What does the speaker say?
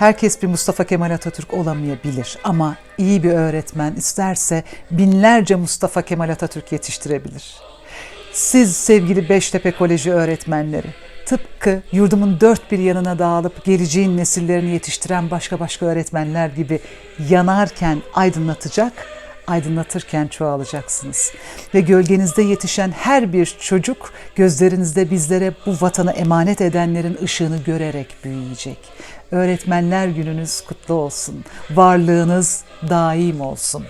Herkes bir Mustafa Kemal Atatürk olamayabilir ama iyi bir öğretmen isterse binlerce Mustafa Kemal Atatürk yetiştirebilir. Siz sevgili Beştepe Koleji öğretmenleri, tıpkı yurdumun dört bir yanına dağılıp geleceğin nesillerini yetiştiren başka başka öğretmenler gibi yanarken aydınlatacak, aydınlatırken çoğalacaksınız. Ve gölgenizde yetişen her bir çocuk gözlerinizde bizlere bu vatanı emanet edenlerin ışığını görerek büyüyecek. Öğretmenler gününüz kutlu olsun. Varlığınız daim olsun.